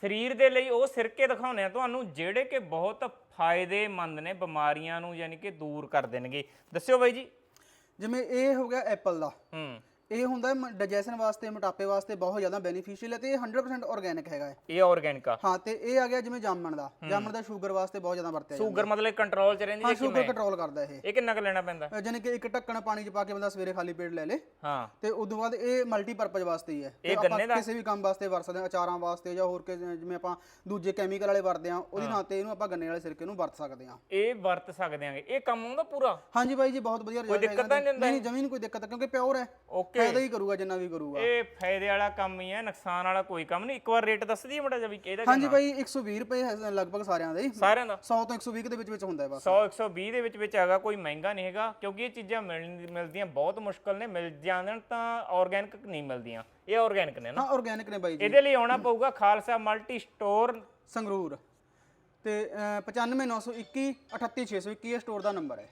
ਸਰੀਰ ਦੇ ਲਈ ਉਹ ਸਿਰਕੇ ਦਿਖਾਉਂਦੇ ਆ ਤੁਹਾਨੂੰ ਜਿਹੜੇ ਕਿ ਬਹੁਤ ਫਾਇਦੇਮੰਦ ਨੇ ਬਿਮਾਰੀਆਂ ਨੂੰ ਯਾਨੀ ਕਿ ਦੂਰ ਕਰ ਦੇਣਗੇ। ਦੱਸਿਓ ਬਾਈ ਜੀ। ਜਿਵੇਂ ਇਹ ਹੋ ਗਿਆ ਐਪਲ ਦਾ। ਹੂੰ। ਇਹ ਹੁੰਦਾ ਡਾਈਜੈਸ਼ਨ ਵਾਸਤੇ ਮੋਟਾਪੇ ਵਾਸਤੇ ਬਹੁਤ ਜ਼ਿਆਦਾ ਬੈਨੀਫੀਸ਼ੀਅਲ ਹੈ ਤੇ ਇਹ 100% ਆਰਗੈਨਿਕ ਹੈਗਾ ਹੈ ਇਹ ਆਰਗੈਨਿਕ ਆ। ਹਾਂ ਤੇ ਇਹ ਆ ਗਿਆ ਜਿਵੇਂ ਜਾਮਣ ਦਾ। ਜਾਮਣ ਦਾ ਸ਼ੂਗਰ ਵਾਸਤੇ ਬਹੁਤ ਜ਼ਿਆਦਾ ਵਰਤਿਆ ਜਾਂਦਾ ਸ਼ੂਗਰ ਮਤਲਬ ਕੰਟਰੋਲ ਚ ਰਹਿੰਦੀ ਹਾਂ ਹੈ ਸ਼ੂਗਰ ਕੰਟਰੋਲ ਕਰਦਾ ਇਹ। ਇਹ ਕਿੰਨਾ ਕੁ ਲੈਣਾ ਪੈਂਦਾ? ਜਾਣੀ ਕਿ ਇੱਕ ਢੱਕਣ ਪਾਣੀ 'ਚ ਪਾ ਕੇ ਬੰਦਾ ਸਵੇਰੇ ਖਾਲੀ ਪੇਟ ਲੈ ਲੇ। ਹਾਂ। ਤੇ ਉਦੋਂ ਬਾਅਦ ਇਹ ਮਲਟੀਪਰਪਸ ਵਾਸਤੇ ਹੀ ਹੈ। ਇਹ ਗੰਨੇ ਦਾ? ਕਿਸੇ ਵੀ ਕੰਮ ਵਾਸਤੇ ਵਰਤ ਸਕਦੇ ਹਾਂ ਅਚਾਰਾਂ ਵਾਸਤੇ ਜਾਂ ਹੋਰ ਜਿਵੇਂ ਆਪਾਂ ਦੂਜੇ ਕੈਮੀਕਲ ਵਾਲੇ ਵਰਤਦੇ ਆ ਉਹਦੀ ਥਾਂ ਤੇ ਇਹਨੂੰ ਆਪਾਂ ਗੰਨੇ ਵਾਲੇ ਸਿਰਕੇ ਨੂੰ ਵਰਤ ਸਕਦੇ ਹਾਂ। ਇਹ ਵਰਤ ਸਕਦੇ ਆਂਗੇ ਇਹ ਕੰਮ ਆਉਂਦਾ ਪੂਰਾ? ਹਾਂਜੀ ਬਾਈ ਜੀ ਬਹੁਤ ਵਧੀਆ ਰਿਜ਼ਲਟ ਦਿੱਕਤ ਤਾਂ ਨਹੀਂ ਦਿੰਦਾ? ਨਹੀਂ ਜਮੀਨ ਕੋਈ ਦਿੱਕਤ ਕਿਉਂਕਿ ਪਿਓਰ ਹੈ। ਓਕੇ ਫਾਇਦਾ ਹੀ ਕਰੂਗਾ ਜਿੰਨਾ ਵੀ ਕਰੂਗਾ। ਇਹ ਫਾਇਦੇ ਵਾਲਾ ਕੰਮ ਹੀ ਹੈ ਨੁਕਸਾਨ ਵਾਲਾ ਕੋਈ ਕੰਮ ਨਹੀਂ। ਇੱਕ ਵਾਰ ਰੇਟ ਦੱਸ ਦਈਏ ਮੜਾ ਵੀ ਇਹਦਾ ਹਾਂਜੀ ਬਾਈ 120 ਰੁਪਏ ਹੈ ਲਗਭਗ ਸਾਰਿਆਂ ਦੇ। ਸਾਰਿਆਂ ਦਾ? 100 ਤੋਂ 120 ਦੇ ਵਿੱਚ ਵਿੱਚ ਹੁੰਦਾ ਹੈ ਬਸ। 100 120 ਦੇ ਵਿੱਚ ਵਿੱਚ ਹੈਗਾ ਕੋਈ ਮਹਿੰਗਾ ਨਹੀਂ ਹੈਗਾ ਕਿਉਂਕਿ ਇਹ ਚੀਜ਼ਾਂ ਮਿਲਦੀਆਂ ਬਹੁਤ ਮੁਸ਼ਕਲ ਨੇ। ਮਿਲ ਜਾਣ ਤਾਂ ਆਰਗੈਨਿਕ ਨਹੀਂ ਮਿਲਦੀਆਂ। ਇਹ ਆਰਗੈਨਿਕ ਨੇ ਨਾ। ਹਾਂ ਆਰਗੈਨਿਕ ਨੇ ਬਾਈ ਜੀ। ਇਹਦੇ ਲਈ ਆਉਣਾ ਪਊਗਾ ਖਾਲਸਾ ਮਲਟੀ ਸਟੋਰ ਸੰਗਰੂਰ। ਤੇ ਅ, 95921 38621 ਇਹ ਸਟੋਰ ਦਾ ਨੰਬਰ ਹੈ।